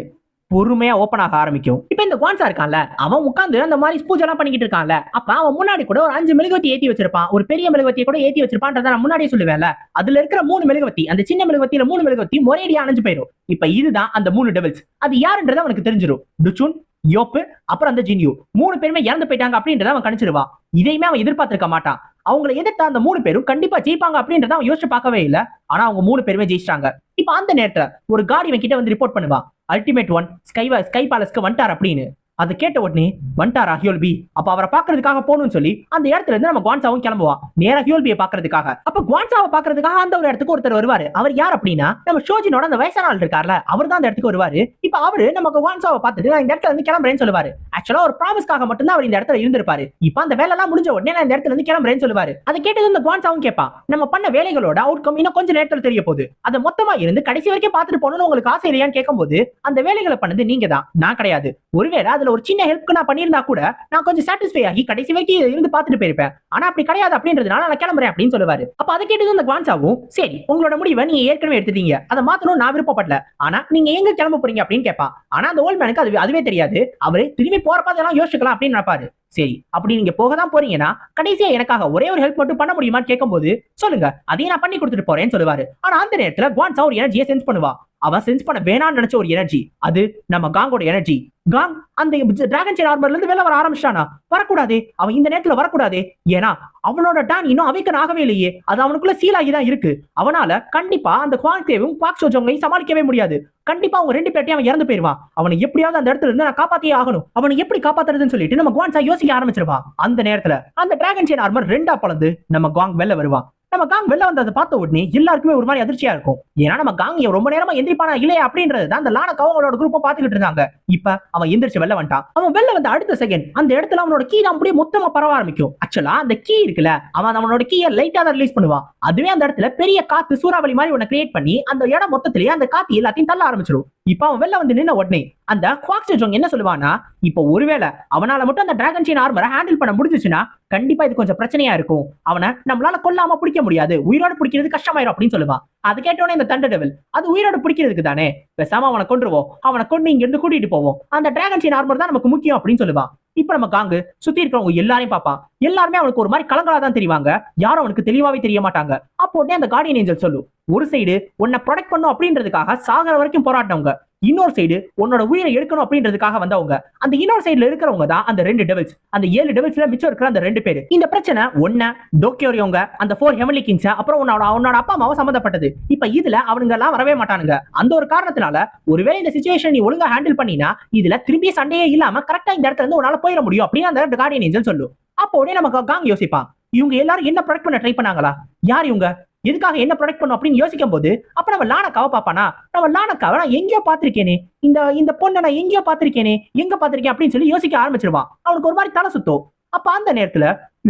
பொறுமையா ஓபன் ஆக ஆரம்பிக்கும். இப்ப இந்த குவான்சா இருக்கான்ல அவன் உட்கார்ந்து அந்த மாதிரி பூஜை எல்லாம் பண்ணிக்கிட்டு இருக்கான்ல அப்ப அவன் முன்னாடி கூட ஒரு அஞ்சு மெழுகுவத்தி ஏத்தி வச்சிருப்பான். ஒரு பெரிய மெழுகுவத்தியை கூட ஏத்தி வச்சிருப்பான்றத நான் முன்னாடியே சொல்லுவேன்ல அதுல இருக்கிற மூணு மெழுகுவத்தி அந்த சின்ன மெழுகுவத்தியில மூணு மெழுகுவத்தி ஒரேடியா அணைஞ்சு போயிடும் இப்ப இதுதான் அந்த மூணு டெபிள்ஸ் அது யாருன்றது அவனுக்கு தெரிஞ்சிடும் டுச்சுன் யோப்பு அப்புறம் அந்த ஜின்யூ. மூணு பேருமே இறந்து போயிட்டாங்க அப்படின்றத அவன் கணிச்சிருவான் இதையுமே அவன் எதிர்பார்த்திருக்க மாட்டான். அவங்களை எதிர்த்த அந்த மூணு பேரும் கண்டிப்பா ஜெயிப்பாங்க அப்படின்றத அவன் யோசிச்சு பார்க்கவே இல்லை. ஆனா அவங்க மூணு பேருமே ஜெயிச்சிட்டாங்க. இப்ப அந்த நேரத்துல ஒரு காடி இவன் கிட்ட வந்து ரிப்போர்ட் பண்ணுவான் அல்டிமேட் ஒன் ஸ்கை ஸ்கை பேலஸ்க்கு வந்துட்டார் அப்படின்னு. அது கேட்ட உடனே வந்துட்டாரா ஹியோல்பி அப்ப அவரை பாக்குறதுக்காக போகணும்னு சொல்லி அந்த இடத்துல இருந்து நம்ம குவான்சாவும் கிளம்புவான் நேரா ஹியோல்பியை பாக்குறதுக்காக அப்ப குவான்சாவை பாக்குறதுக்காக அந்த ஒரு இடத்துக்கு ஒருத்தர் வருவாரு. அவர் யார் அப்படின்னா நம்ம ஷோஜினோட அந்த வயசான ஆள் இருக்கார்ல அவர் தான் அந்த இடத்துக்கு வருவாரு. இப்ப அவரு நமக்கு குவான்சாவை பார்த்துட்டு நான் இந்த இடத்துல இருந்து கிளம்புறேன்னு சொல்லுவாரு. ஆக்சுவலா ஒரு ப்ராமிஸ்க்காக மட்டும்தான் அவர் இந்த இடத்துல இருந்திருப்பாரு. இப்ப அந்த வேலை எல்லாம் முடிஞ்ச உடனே நான் இந்த இடத்துல இருந்து கிளம்புறேன்னு சொல்லுவாரு. அதை கேட்டது இந்த குவான்சாவும் கேட்பான் நம்ம பண்ண வேலைகளோட அவுட்கம் இன்னும் கொஞ்சம் நேரத்தில் தெரிய போகுது. அதை மொத்தமா இருந்து கடைசி வரைக்கும் பார்த்துட்டு போகணும்னு உங்களுக்கு ஆசை இல்லையான்னு கேட்கும்போது அந்த வேலைகளை பண்ணது நீங்க தான் நான் கிடையாது. ஒருவேளை அதுல ஒரு சின்ன ஹெல்ப்க்கு நான் பண்ணியிருந்தா கூட நான் கொஞ்சம் சாட்டிஸ்ஃபை ஆகி கடைசி வரைக்கும் இருந்து பார்த்துட்டு போயிருப்பேன். ஆனா அப்படி கிடையாது அப்படின்றதுனால நான் கிளம்புறேன் அப்படின்னு சொல்லுவாரு. அப்ப அதை கேட்டது அந்த குவான்சாவும் சரி உங்களோட முடிவை நீங்க ஏற்கனவே எடுத்துட்டீங்க. அதை மாத்தணும் நான் விருப்பப்படல. ஆனா நீங்க எங்க கிளம்ப போறீங்க அப்படின்னு கேட்பான் ஆனா அந்த ஓல்ட் மேனுக்கு அது அதுவே தெரியாது. அவரு திரும்பி போறப்ப அதெல்லாம் யோசிக்கலாம் அப்படின்னு நினைப்பாரு. சரி அப்படி நீங்க போக தான் போறீங்கன்னா கடைசியா எனக்காக ஒரே ஒரு ஹெல்ப் மட்டும் பண்ண முடியுமான்னு கேட்கும்போது சொல்லுங்க அதையும் நான் பண்ணி கொடுத்துட்டு போறேன்னு சொல்லுவாரு. ஆனா அந்த நேரத்துல குவான்சா ஒரு எனர்ஜியை சென்ஸ் பண்ணுவா. அவன் சென்ஸ் பண்ண வேணாம்னு நினைச்ச ஒரு எனர்ஜி அது நம்ம காங்கோட எனர்ஜி காங் அந்த டிராகன் செயின் ஆர்மர்ல இருந்து வெளில வர ஆரம்பிச்சிட்டானா? வரக்கூடாதே. அவன் இந்த நேரத்துல வரக்கூடாதே. ஏன்னா அவனோட டான் இன்னும் அவைக்கன் ஆகவே இல்லையே. அது அவனுக்குள்ள சீலாகி தான் இருக்கு. அவனால கண்டிப்பா அந்த குவாங்தேவும் குவாக் சோஜோங்கையும் சமாளிக்கவே முடியாது. கண்டிப்பா அவங்க ரெண்டு பேர்ட்டையும் அவன் இறந்து போயிருவான். அவனை எப்படியாவது அந்த இடத்துல இருந்து நான் காப்பாத்தியே ஆகணும். அவனை எப்படி காப்பாத்துறதுன்னு சொல்லிட்டு நம்ம குவான்சா யோசிக்க ஆரம்பிச்சிருவான். அந்த நேரத்துல அந்த டிராகன் செயின் ஆர்மர் ரெண்டா பழந்து நம்ம குவாங் வெளில வருவான். நம்ம காங் வெளில வந்ததை பார்த்த உடனே எல்லாருக்குமே ஒரு மாதிரி அதிர்ச்சியா இருக்கும். ஏன்னா நம்ம காங் ரொம்ப நேரமா எந்திரிப்பானா இல்லையா அப்படின்றது தான் அந்த லான கவங்களோட குரூப்பை பாத்துக்கிட்டு இருந்தாங்க. இப்ப அவன் எந்திரிச்சு வெளில வந்துட்டான். அவன் வெளில வந்த அடுத்த செகண்ட் அந்த இடத்துல அவனோட கீ அப்படியே மொத்தமா பரவ ஆரம்பிக்கும். ஆக்சுவலா அந்த கீ இருக்குல்ல அவன் அவனோட கீயை லைட்டா தான் ரிலீஸ் பண்ணுவான். அதுவே அந்த இடத்துல பெரிய காத்து சூறாவளி மாதிரி ஒன்னு கிரியேட் பண்ணி அந்த இடம் மொத்தத்திலேயே அந்த காத்து எல்லாத்தையும் தள்ள ஆரம்பிச்சிடும் இப்ப அவன் வெளில வந்து நின்ன உடனே அந்த குவாக்ஸ் ஜோங் என்ன சொல்லுவானா இப்போ ஒருவேளை அவனால மட்டும் அந்த டிராகன் சீன் ஆர்மரை ஹேண்டில் பண்ண முடிஞ்சுச்சுன்னா கண்டிப்பா இது கொஞ்சம் பிரச்சனையா இருக்கும். அவனை நம்மளால கொல்லாம பிடிக்க முடியாது. உயிரோட பிடிக்கிறது கஷ்டமாயிரும் அப்படின்னு சொல்லுவான் அது கேட்டோன்னே இந்த தண்டர் டெவில் அது உயிரோட பிடிக்கிறதுக்கு தானே? பேசாம அவனை கொண்டுருவோம் அவனை கொண்டு இங்க இருந்து கூட்டிட்டு போவோம். அந்த டிராகன் சீன் ஆர்மர் தான் நமக்கு முக்கியம் அப்படின்னு சொல்லுவான் இப்ப நம்ம காங்கு சுத்தி இருக்கிறவங்க எல்லாரையும் பார்ப்பான் எல்லாருமே அவனுக்கு ஒரு மாதிரி கலங்களா தான் தெரிவாங்க. யாரும் அவனுக்கு தெளிவாவே தெரிய மாட்டாங்க. அப்போ உடனே அந்த கார்டியன் ஏஞ்சல் சொல்லு ஒரு சைடு உன்னை ப்ரொடெக்ட் பண்ணும் அப்படின்றதுக்காக சாகர வரைக்கும் போராடினவங்க. இன்னொரு சைடு உன்னோட உயிரை எடுக்கணும் அப்படின்றதுக்காக வந்தவங்க. அந்த இன்னொரு சைடுல இருக்கிறவங்க தான் அந்த ரெண்டு டெவல்ஸ் அந்த ஏழு டெவல்ஸ்ல மிச்சம் இருக்கிற அந்த ரெண்டு பேர். இந்த பிரச்சனை ஒன்ன டோக்கியோரியவங்க அந்த ஃபோர் ஹெமலி கிங்ஸ் அப்புறம் உன்னோட அவனோட அப்பா அம்மாவும் சம்மந்தப்பட்டது இப்ப இதுல அவனுங்க எல்லாம் வரவே மாட்டானுங்க. அந்த ஒரு காரணத்தினால ஒருவேளை இந்த சுச்சுவேஷன் நீ ஒழுங்கா ஹேண்டில் பண்ணினா இதுல திரும்பி சண்டையே இல்லாம கரெக்டா இந்த இடத்துல இருந்து உன்னால போயிட முடியும் அப்படின்னு அந்த கார்டியன் ஏஞ்சல் சொல்லும். அப்போ உடனே நமக்கு காங் யோசிப்பான். இவங்க எல்லாரும் என்ன ப்ரொடக்ட் பண்ண ட்ரை பண்ணாங்களா? யார் இவங்க? எதுக்காக என்ன ப்ரொடெக்ட் பண்ணும் அப்படின்னு யோசிக்கும் போது அப்ப நம்ம லானக்காவை பாப்பானா நம்ம லானக்காவை நான் எங்கேயோ பார்த்திருக்கேனே. இந்த இந்த பொண்ணை நான் எங்கேயோ பார்த்திருக்கேனே. எங்க பார்த்திருக்கேன் அப்படின்னு சொல்லி யோசிக்க ஆரம்பிச்சிருவான். அவனுக்கு ஒரு மாதிரி தலை சுத்தம். அப்ப அந்த நேரத்துல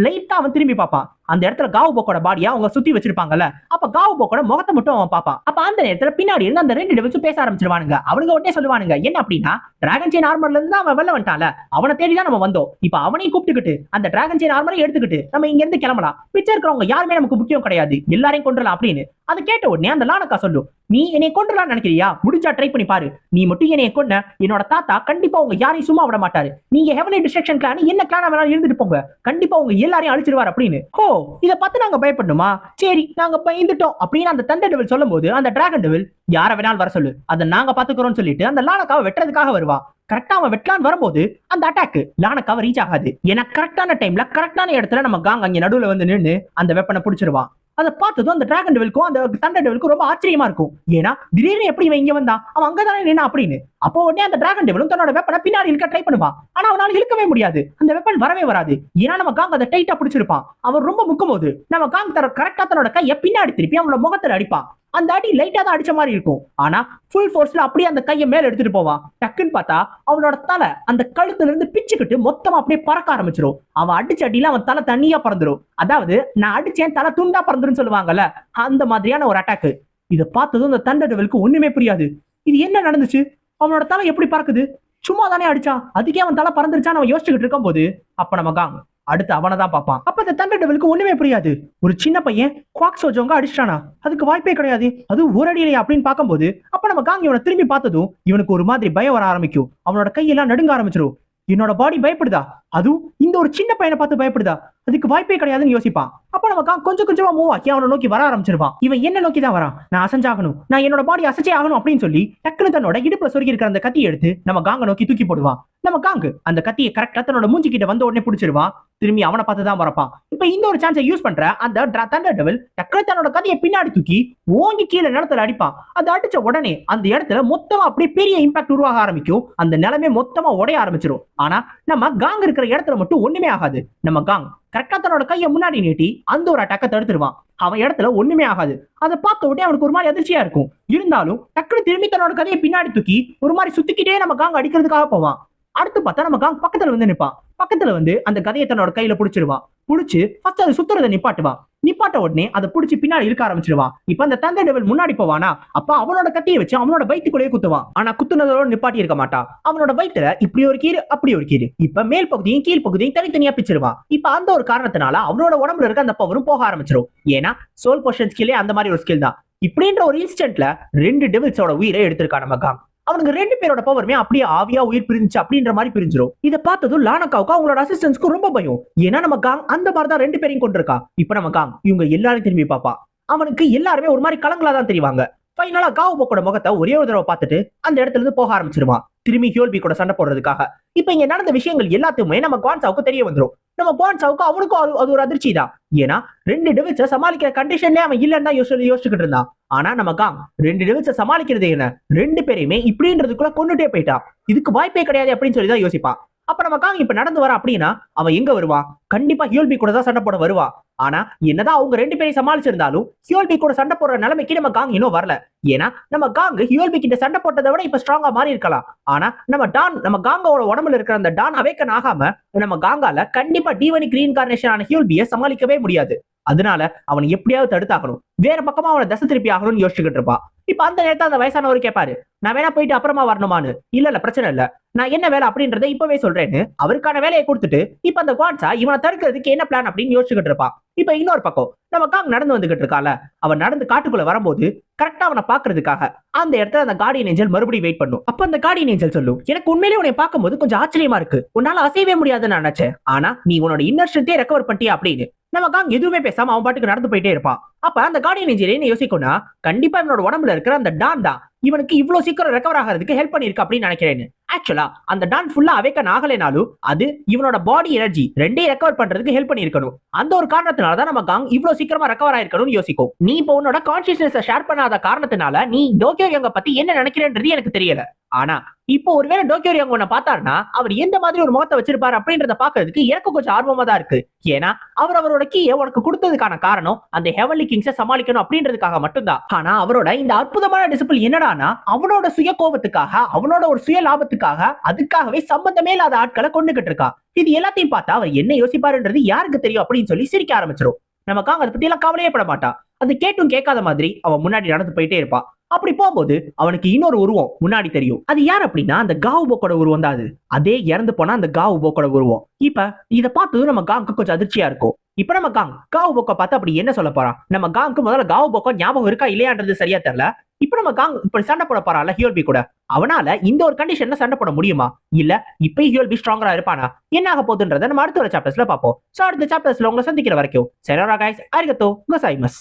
லைட்டா அவன் திரும்பி பார்ப்பான். அந்த இடத்துல காவு போக்கோட பாடியா அவங்க சுத்தி வச்சிருப்பாங்கல்ல. அப்ப காவு போக்கோட முகத்தை மட்டும் அவன் பாப்பான் அப்ப அந்த நேரத்துல பின்னாடி இருந்து அந்த ரெண்டு டெவில்ஸும் பேச ஆரம்பிச்சிருவானுங்க. அவனுங்க உடனே சொல்லுவானுங்க என்ன அப்படின்னா டிராகன் செயின் ஆர்மர்ல இருந்து அவன் வெளில வந்துட்டான்ல. அவனை தேடி தான் நம்ம வந்தோம். இப்ப அவனையும் கூப்பிட்டுக்கிட்டு அந்த டிராகன் செயின் ஆர்மரை எடுத்துக்கிட்டு நம்ம இங்க இருந்து கிளம்பலாம். பிச்சை இருக்கிறவங்க யாருமே நமக்கு முக்கியம் கிடையாது. எல்லாரையும் கொண்டுலாம் அப்படின்னு. அதை கேட்ட உடனே அந்த லானக்கா சொல்லும் நீ என்னை கொண்டுலாம் நினைக்கிறியா? முடிஞ்சா ட்ரை பண்ணி பாரு. நீ மட்டும் என்னை கொன்ன என்னோட தாத்தா கண்டிப்பா உங்க யாரையும் சும்மா விட மாட்டாரு. நீங்க ஹெவனி டிஸ்ட்ரக்ஷன் கிளான் என்ன கிளானா வேணாலும் இருந்துட்டு போங்க. கண்டிப்பா உங்க எல்லாரையும் அழிச்சிருவார் அப்படின்னு. ஓ இத பார்த்து நாங்க பயப்படணுமா? சரி நாங்க பயந்துட்டோம் அப்படின்னு அந்த தண்டர் டெவில் சொல்லும் போது அந்த டிராகன் டெவில் யார வேணாலும் வர சொல்லு. அதை நாங்க பாத்துக்கிறோம்னு சொல்லிட்டு அந்த லானக்காவை வெட்டுறதுக்காக வருவா. கரெக்டா அவன் வெட்டலான்னு வரும்போது அந்த அட்டாக் லானக்காவை ரீச் ஆகாது. ஏன்னா கரெக்டான டைம்ல கரெக்டான இடத்துல நம்ம காங் அங்க நடுவுல வந்து நின்னு அந்த வெப்பனை பிடிச்சிருவான். அதை பார்த்ததும் அந்த டிராகன் டெவலுக்கும் அந்த தண்டர் டெவலுக்கும் ரொம்ப ஆச்சரியமா இருக்கும். ஏன்னா திடீர்னு எப்படி இவன் இங்க வந்தான்? அவன் அங்கதானே நின்னா அப்படின்னு. அப்போ உடனே அந்த டிராகன் டெவலும் தன்னோட வெப்பனை பின்னாடி இழுக்க ட்ரை பண்ணுவான் ஆனா அவனால இழுக்கவே முடியாது. அந்த வெப்பன் வரவே வராது. ஏன்னா நம்ம காங் அதை டைட்டா பிடிச்சிருப்பான். அவன் ரொம்ப முக்கும் போது நம்ம காங் தர கரெக்டா தன்னோட கையை பின்னாடி திருப்பி அவனோட முகத்துல அடிப்பான். அந்த அடி லைட்டா தான் அடிச்ச மாதிரி இருக்கும். ஆனா ஃபுல் ஃபோர்ஸ்ல அப்படியே அந்த கையை மேல எடுத்துட்டு போவான். டக்குன்னு பார்த்தா அவனோட தலை அந்த கழுத்துல இருந்து பிச்சுக்கிட்டு மொத்தமா அப்படியே பறக்க ஆரம்பிச்சிடும் அவன் அடிச்ச அடியில அவன் தலை தனியாக பறந்துடும் அதாவது நான் அடிச்சேன் தலை துண்டா பறந்துரும் சொல்லுவாங்கல்ல அந்த மாதிரியான ஒரு அட்டாக்கு இதை பார்த்ததும் அந்த தண்டர் டெவலுக்கு ஒண்ணுமே புரியாது. இது என்ன நடந்துச்சு? அவனோட தலை எப்படி பறக்குது? சும்மா தானே அடிச்சா அதுக்கே அவன் தலை பறந்துருச்சான்னு அவன் யோசிச்சுக்கிட்டு இருக்கும்போது அப்ப நம்ம காங்க அடுத்து அவனை தான் பார்ப்பான். அப்ப அந்த தண்டர் டெவலுக்கு ஒண்ணுமே புரியாது. ஒரு சின்ன பையன் குவாக் சோஜோங்க அடிச்சிட்டானா? அதுக்கு வாய்ப்பே கிடையாது. அது ஒரு அடியிலையா அப்படின்னு பார்க்கும்போது அப்ப நம்ம காங் இவனை திரும்பி பார்த்ததும் இவனுக்கு ஒரு மாதிரி பயம் வர ஆரம்பிக்கும். அவனோட கையெல்லாம் நடுங்க ஆரம்பிச்சிரும். என்னோட பாடி பயப்படுதா? அதுவும் இந்த ஒரு சின்ன பையனை பார்த்து பயப்படுதா? அதுக்கு வாய்ப்பே கிடையாதுன்னு யோசிப்பான். அப்போ நம்ம கொஞ்சம் கொஞ்சமா மூவ் ஆக்கி அவனை நோக்கி வர ஆரம்பிச்சிருவான். இவன் என்ன நோக்கி தான் வரான்? நான் அசஞ்சாகணும். நான் என்னோட பாடி அசைச்சே ஆகணும் அப்படின்னு சொல்லி டக்குன்னு தன்னோட இடுப்புல சொருகி இருக்கிற அந்த கத்தியை எடுத்து நம்ம காங்க நோக்கி தூக்கி போடுவான். நம்ம காங்கு அந்த கத்தியை கரெக்டா தன்னோட மூஞ்சி கிட்ட வந்த உடனே பிடிச்சிருவான். திரும்பி அவனை பார்த்து தான் வரப்பான் இப்ப இந்த ஒரு சான்ஸை யூஸ் பண்ற அந்த தண்டர் டெவல் டக்குனு தன்னோட கத்தியை பின்னாடி தூக்கி ஓங்கி கீழே நிலத்துல அடிப்பான். அது அடிச்ச உடனே அந்த இடத்துல மொத்தமா அப்படியே பெரிய இம்பாக்ட் உருவாக ஆரம்பிக்கும். அந்த நிலமே மொத்தமா உடைய ஆரம்பிச்சிரும். ஆனா நம்ம காங் இருக்கிற இடத்துல மட்டும் ஒண்ணுமே ஆகாது. நம்ம காங் கரெக்டா தன்னோட கையை முன்னாடி நீட்டி அந்த ஒரு அட்டாக்க தடுத்துருவான். அவன் இடத்துல ஒண்ணுமே ஆகாது. அதை பார்த்த உடனே அவனுக்கு ஒரு மாதிரி அதிர்ச்சியா இருக்கும். இருந்தாலும் டக்குனு திரும்பி தன்னோட கதையை பின்னாடி தூக்கி ஒரு மாதிரி சுத்திக்கிட்டே நம்ம காங்க அடிக்கிறதுக்காக போவான். அடுத்து பார்த்தா நம்ம காங்க பக்கத்துல வந்து நிற்பான் பக்கத்துல வந்து அந்த கதையை தன்னோட கையில புடிச்சிருவான் புடிச்சு ஃபர்ஸ்ட் அது சுத்துறதை நிப்பாட்டுவான் நிப்பாட்ட உடனே அதை புடிச்சு பின்னாடி இழுக்க ஆரம்பிச்சிருவான் இப்ப அந்த தந்தை டெவல் முன்னாடி போவானா? அப்ப அவனோட கட்டியை வச்சு அவனோட வயிற்றுக்குள்ளேயே குத்துவான் ஆனா குத்துனதோட நிப்பாட்டி இருக்க மாட்டான் அவனோட வயிற்றுல இப்படி ஒரு கீறு அப்படி ஒரு கீறு. இப்ப மேல் பகுதியும் கீழ் பகுதியும் தனித்தனியா பிச்சிருவான் இப்ப அந்த ஒரு காரணத்தினால அவனோட உடம்புல இருக்க அந்த பவரும் போக ஆரம்பிச்சிரும். ஏன்னா சோல் பொஷன் ஸ்கில்லே அந்த மாதிரி ஒரு ஸ்கில் தான். இப்படின்ற ஒரு இன்ஸ்டன்ட்ல ரெண்டு டெவில்ஸோட உயிரை எடுத்திருக்கான் நம்ம காங் அவனுக்கு ரெண்டு பேரோட பவருமே அப்படியே ஆவியா உயிர் பிரிஞ்சு அப்படின்ற மாதிரி பிரிஞ்சிரும். இதை பார்த்ததும் லானக்காவுக்கு அவங்களோட அசிஸ்டன்ஸ்க்கு ரொம்ப பயம். ஏன்னா நம்ம காங் அந்த மாதிரி தான் ரெண்டு பேரையும் கொண்டிருக்கா. இப்ப நம்ம காங் இவங்க எல்லாரும் திரும்பி பாப்பா. அவனுக்கு எல்லாருமே ஒரு மாதிரி கலங்களா தான் தெரிவாங்க ஃபைனலா காவு போக்கோட முகத்தை ஒரே ஒரு தடவை பார்த்துட்டு அந்த இடத்துல இருந்து போக ஆரம்பிச்சிருவான். திரும்பி ஹியோல்பி கூட சண்டை போடுறதுக்காக. இப்ப இங்க நடந்த விஷயங்கள் எல்லாத்தையுமே நம்ம குவான்சாவுக்கு தெரிய வந்துரும். நம்ம குவான்சாவுக்கு அவனுக்கும் அது அது ஒரு அதிர்ச்சி தான். ஏன்னா ரெண்டு டெவில்ஸை சமாளிக்கிற கண்டிஷன்ல அவன் இல்லைன்னு தான் யோசிச்சு யோசிச்சுக்கிட்டு இருந்தான். ஆனா நம்ம காங் ரெண்டு டெவில்ஸை சமாளிக்கிறது என்ன? ரெண்டு பேரையுமே இப்படின்றதுக்குள்ள கொண்டுட்டே போயிட்டான். இதுக்கு வாய்ப்பே கிடையாது அப்படின்னு சொல்லி தான் யோசிப்பான். அப்ப நம்ம காங் இப்ப நடந்து வர அப்படின்னா அவன் எங்க வருவான்? கண்டிப்பா ஹியோல்பி கூட தான் சண்டை போட வருவா ஆனா என்னதான் அவங்க ரெண்டு பேரையும் சமாளிச்சிருந்தாலும் ஹியோல்பி கூட சண்டை போடுற நிலைமைக்கு நம்ம காங் இன்னும் வரல. ஏன்னா நம்ம காங் ஹியோல்பி கிட்ட சண்டை போட்டதை விட இப்ப ஸ்ட்ராங்கா மாறி இருக்கலாம். ஆனா நம்ம டான் நம்ம காங்கோட உடம்புல இருக்கிற அந்த டான் அவேக்கன் ஆகாம நம்ம காங்கால கண்டிப்பா டிவனி கிரீன் கார்னேஷன் ஆன ஹியோல்பிய சமாளிக்கவே முடியாது. அதனால அவனை எப்படியாவது தடுத்தாகணும். வேற பக்கமா அவனை தசை திருப்பி ஆகணும்னு யோசிச்சுக்கிட்டு இருப்பான். இப்ப அந்த நேரத்தை அந்த வயசானவர் கேட்பாரு நான் வேணா போயிட்டு அப்புறமா வரணுமான்னு? இல்ல இல்ல பிரச்சனை இல்ல. நான் என்ன வேலை அப்படின்றத இப்பவே சொல்றேன்னு அவருக்கான வேலையை கொடுத்துட்டு இப்ப அந்த குவான்சா இவனை தடுக்கிறதுக்கு என்ன பிளான் அப்படின்னு யோசிச்சுக்கிட்டு இருப்பான். இப்ப இன்னொரு பக்கம் நம்ம காங் நடந்து வந்துகிட்டு இருக்கால அவன் நடந்து காட்டுக்குள்ள வரும்போது கரெக்டா அவனை பாக்குறதுக்காக அந்த இடத்துல அந்த கார்டியன் ஏஞ்சல் மறுபடியும் வெயிட் பண்ணும். அப்ப அந்த கார்டியன் ஏஞ்சல் சொல்லும் எனக்கு உண்மையிலேயே உன்னை பார்க்கும்போது கொஞ்சம் ஆச்சரியமா இருக்கு. உன்னால அசையவே முடியாதுன்னு நான் நினைச்சேன். ஆனா நீ உன்னோட இன்னர் ஸ்ட்ரென்த்தே ரெக்கவர் பண்ணிட்டியா அப்படின்னு? நம்ம காங் எதுவுமே பேசாம அவன் பாட்டுக்கு நடந்து போயிட்டே இருப்பான். அப்ப அந்த கார்டியன் ஏஞ்சல் என்ன யோசிக்கும்னா கண்டிப்பா இவனோட உடம்புல இருக்கிற அந்த டான் தான் இவனுக்கு இவ்வளவு சீக்கிரம் ரெக்கவர் ஆகிறதுக்கு ஹெல்ப் பண்ணிருக்கு அப்படின்னு நினைக்கிறேன்னு. ஆக்சுவலா அந்த டான் ஃபுல்லா அவேக்கன் ஆகலைனாலும் அது இவனோட பாடி எனர்ஜி ரெண்டே ரெக்கவர் பண்றதுக்கு ஹெல்ப் பண்ணிருக்கணும் அந்த ஒரு காரணத்தினால தான் நம்ம காங் இவ்வளவு சீக்கிரமா ரெக்கவர் ஆயிருக்கணும்னு யோசிக்கும். நீ இப்போ உன்னோட கான்சியஸ்னஸ் ஷேர் பண்ணாத காரணத்தினால நீ டோக்கியோ யங்க பத்தி என்ன நினைக்கிறேன்றது எனக்கு தெரியல. ஆனா இப்போ ஒருவேளை டோக்கியோ யங் உன்னை பார்த்தாருன்னா அவர் எந்த மாதிரி ஒரு முகத்தை வச்சிருப்பாரு அப்படின்றத பாக்குறதுக்கு எனக்கு கொஞ்சம் ஆர்வமா தான் இருக்கு. ஏன்னா அவர் அவரோட கீயை உனக்கு கொடுத்ததுக்கான காரணம் அந்த ஹெவன்லி கிங்ஸை சமாளிக்கணும் அப்படின்றதுக்காக மட்டும்தான். ஆனா அவரோட இந்த அற்புதமான டிசிபிள் என்னடானா அவனோட சுய கோபத்துக்காக அவனோட ஒரு சுய லாபத்துக்காக அதுக்காகவே சம்பந்தமே இல்லாத ஆட்களை கொண்டுகிட்டு இருக்கா. இது எல்லாத்தையும் பார்த்தா அவர் என்ன யோசிப்பாருன்றது யாருக்கு தெரியும் அப்படின்னு சொல்லி சிரிக்க ஆரம்பிச்சிரும். நமக்காக அதை பத்தி எல்லாம் கவலையே பட மாட்டான். அது கேட்டும் கேட்காத மாதிரி அவன் முன்னாடி நடந்து போயிட்டே இருப்பான். அப்படி போகும்போது அவனுக்கு இன்னொரு உருவம் முன்னாடி தெரியும். அது யார் அப்படின்னா அந்த காவு போக்கோட உருவம் தான் அது. அதே இறந்து போனா அந்த காவு போக்கோட உருவம். இப்ப இத பார்த்ததும் நம்ம காங்க்கு கொஞ்சம் அதிர்ச்சியா இருக்கும். இப்ப நம்ம காங் காவு போக்க பார்த்து அப்படி என்ன சொல்ல போறான்? நம்ம காங்க்கு முதல்ல காவு போக்க ஞாபகம் இருக்கா இல்லையான்றது சரியா தெரியல. இப்ப நம்ம காங் இப்படி சண்டை போட போறான்ல ஹியோல்பி கூட. அவனால இந்த ஒரு கண்டிஷன்ல சண்டை போட முடியுமா? இல்ல இப்ப ஹியோல்பி ஸ்ட்ராங்கரா இருப்பானா? என்ன ஆக போகுதுன்றத நம்ம அடுத்த ஒரு சாப்டர்ஸ்ல பார்ப்போம். சோ அடுத்த சாப்டர்ஸ்ல உங்களை சந்திக்கிற வரைக்கும் சரோரா கைஸ் அரிகத்தோ மஸ்